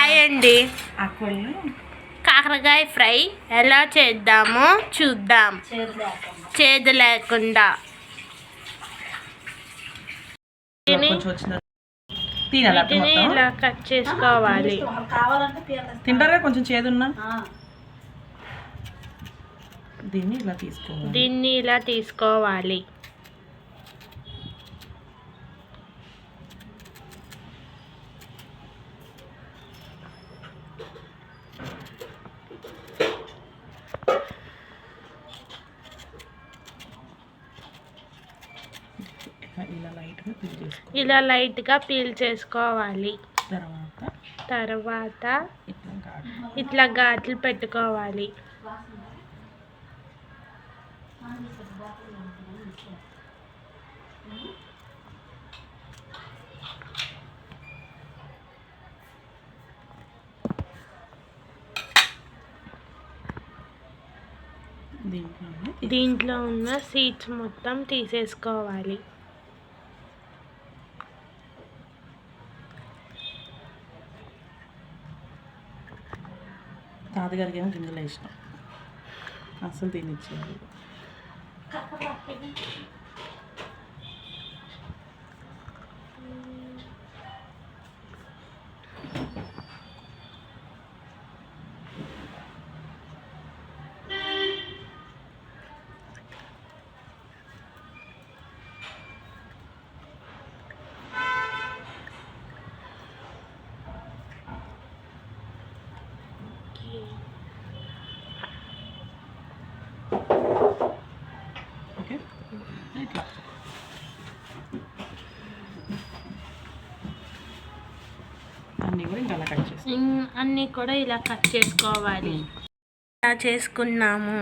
Hi అండి. కాకరకాయ fry ఎలా చేద్దామో చూద్దాం. చేదు లేకుండా. ఇలా కట్ చేసుకోవాలి. తింటారా కొంచెం చేదున్నా? దీన్ని ఇలా తీసుకోవాలి. దీన్ని ఇలా తీసుకోవాలి. ఇలా లైట్గా పీల్ చేసుకోవాలి. తర్వాత తర్వాత ఇట్లా ఘాట్లు పెట్టుకోవాలి. దీంట్లో ఉన్న సీడ్స్ మొత్తం తీసేసుకోవాలి. తాతగారికి ఏమో గింజలు వేసినాం అసలు తినిచ్చేది ఓకే ఇట్లా అన్నీ కూడా ఇంకా అలా కట్ చేస్తాం. ఇన్- అన్నీ కూడా ఇలా కట్ చేసుకోవాలి. ఇలా చేసుకున్నాము.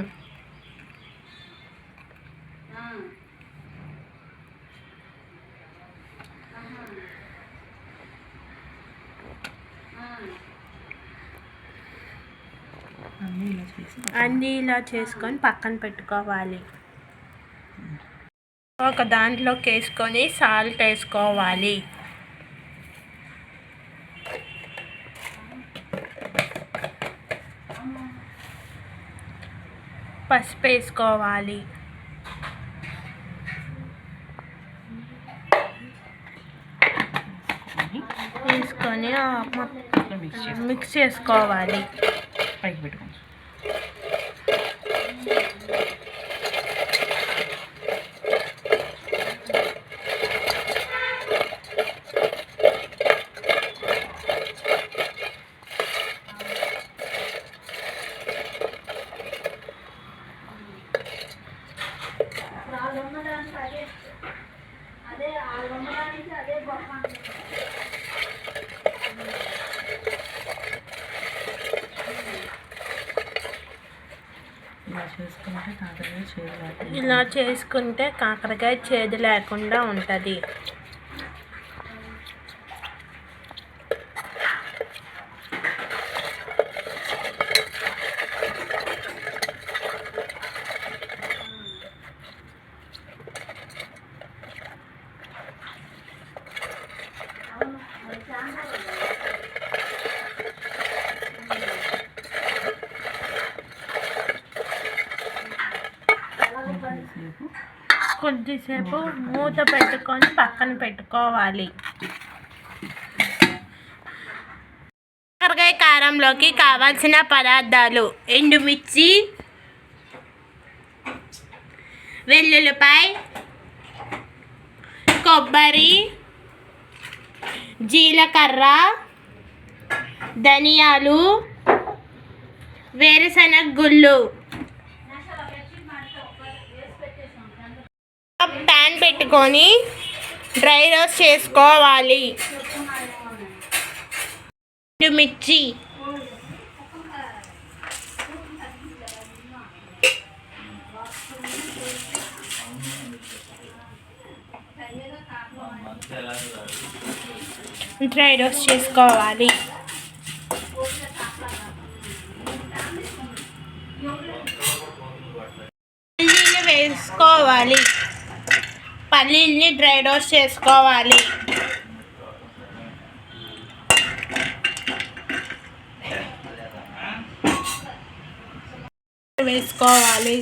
అన్నీ ఇలా చేసుకొని పక్కన పెట్టుకోవాలి. ఒక దాంట్లోకి వేసుకొని సాల్ట్ వేసుకోవాలి. పసుపు వేసుకోవాలి. వేసుకొని మిక్స్ చేసుకోవాలి. ಕೈಗೆ ಬಿಟ್ಕೊಂಡು ఇలా చేసుకుంటే కాకరకాయ చేదు లేకుండా ఉంటుంది. కొద్దిసేపు మూత పెట్టుకొని పక్కన పెట్టుకోవాలి. కాకరకాయ కారంలోకి కావాల్సిన పదార్థాలు ఎండుమిర్చి వెల్లుల్లిపాయ కొబ్బరి జీలకర్ర ధనియాలు వేరుశనగ గుళ్ళు. ప్యాన్ పెట్టుకొని డ్రై రోస్ట్ చేసుకోవాలి। మిర్చి డ్రై రోస్ట్ చేసుకోవాలి। పల్లీలు వేసుకోవాలి। పల్లీల్ని డ్రై రోస్ట్ చేసుకోవాలి. వేసుకోవాలి.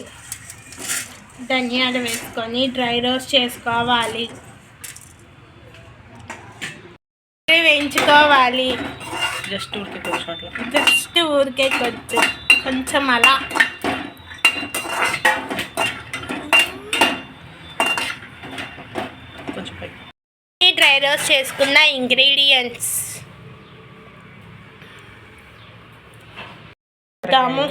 ధనియాలు వేసుకొని డ్రై రోస్ట్ చేసుకోవాలి. వేయించుకోవాలి. జస్ట్ ఊరికే కొంచెం జస్ట్ ఊరికే కొంచెం కొంచెం అలా. ఈ డ్రై రోస్ట్ చేసుకున్న ఇంగ్రీడియంట్స్ దాము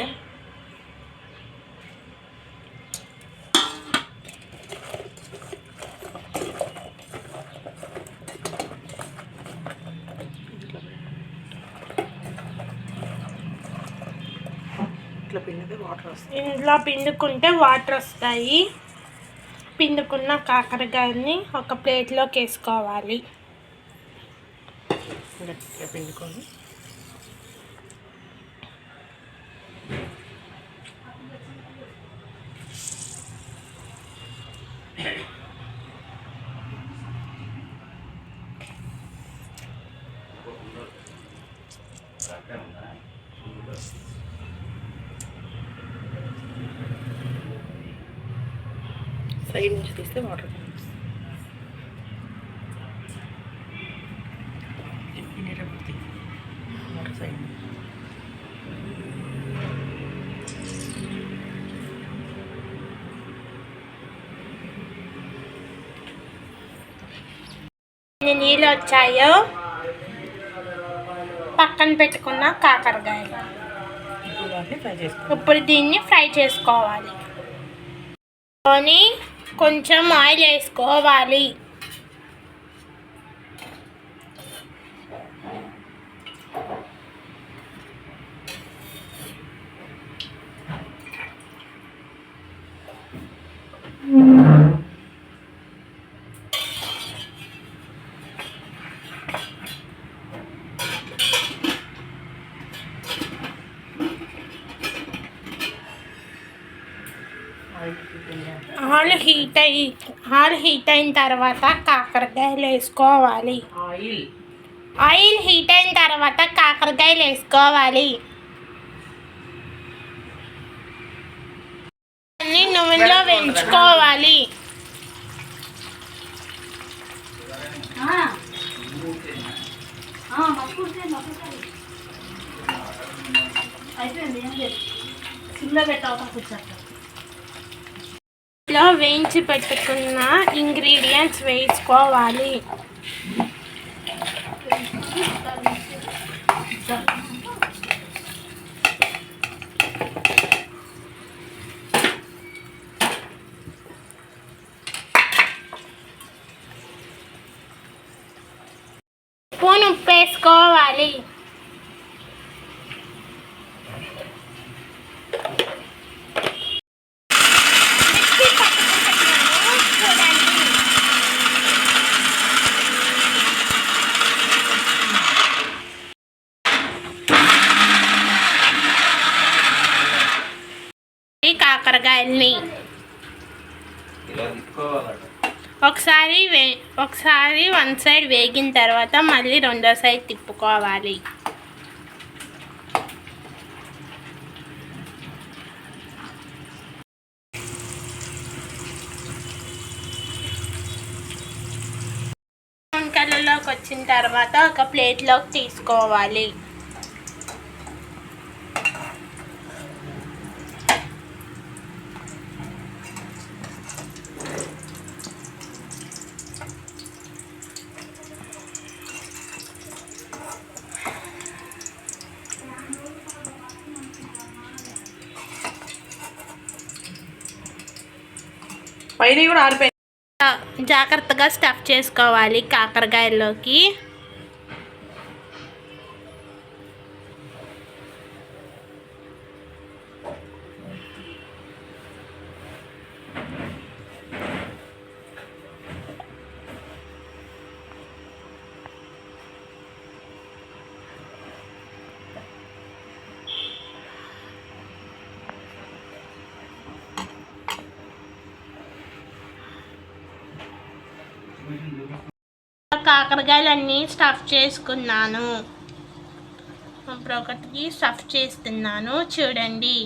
ఇంట్లో పిండుకుంటే వాటర్ వస్తాయి. పిండుకున్న కాకరకాయని ఒక ప్లేట్లోకి వేసుకోవాలి. గట్టిగా పిండుకొని. సైడ్ నుంచి తీస్తే వాటర్ సైడ్ నీళ్ళు వచ్చాయో పక్కన పెట్టుకున్న కాకరకాయలు. ఇప్పుడు దీన్ని ఫ్రై చేసుకోవాలి. కొని కొంచెం ఆయిల్ వేసుకోవాలి. ఆయిల్ హీట్ అయ్యి ఆయిల్ హీట్ అయిన తర్వాత కాకరకాయలు వేసుకోవాలి. ఆయిల్. ఆయిల్ హీట్ అయిన తర్వాత కాకరకాయలు వేసుకోవాలి. అన్ని నూనెలో వేయించుకోవాలి. లో వేయించి పెట్టుకున్న ఇంగ్రీడియంట్స్ వేయించుకోవాలి. స్పూన్ ఉప్పు వేసుకోవాలి కూరగాయల్ని. ఒకసారి వే ఒకసారి వన్ సైడ్ వేగిన తర్వాత మళ్ళీ రెండో సైడ్ తిప్పుకోవాలి. వంకలలోకి వచ్చిన తర్వాత ఒక ప్లేట్లోకి తీసుకోవాలి. పైన కూడా ఆరిపోయి జాగ్రత్తగా స్టఫ్ చేసుకోవాలి కాకరకాయల్లోకి. కాకరకాయలన్నీ స్టఫ్ చేసుకున్నాను. ఒకటికి స్టఫ్ చేస్తున్నాను. చూడండి.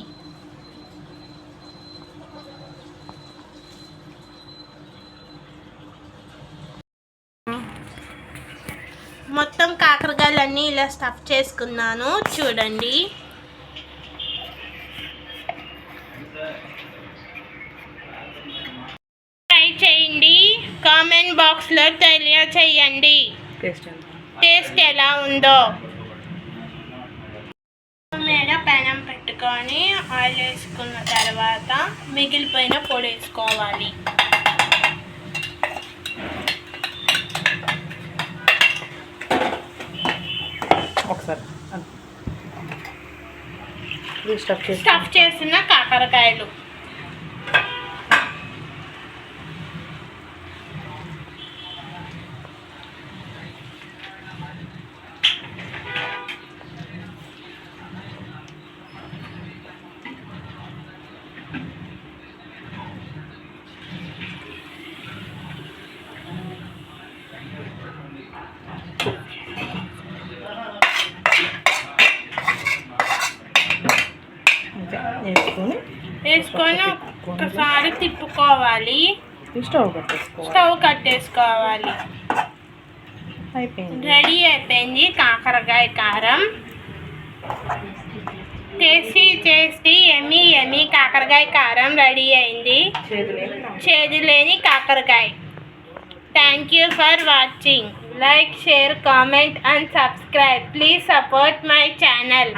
మొత్తం కాకరకాయలన్నీ ఇలా స్టఫ్ చేసుకున్నాను. చూడండి. కామెంట్ బాక్స్లో తెలియచేయండి టేస్ట్ ఎలా ఉందో. మీద పెనం పెట్టుకొని ఆయిల్ వేసుకున్న తర్వాత మిగిలిపోయిన పొడి వేసుకోవాలి. ఒకసారి. స్టఫ్ చేసిన కాకరకాయలు. ఈ స్టవ్ స్టవ్ కట్టేసుకోవాలి. అయిపోయింది. రెడీ అయిపోయింది కాకరకాయ కారం. టేస్టీ టేస్టీ ఎమ్మి ఎమ్మి కాకరకాయ కారం రెడీ అయింది. చేదు లేని కాకరకాయ. Thank you for watching like share comment and subscribe please support my channel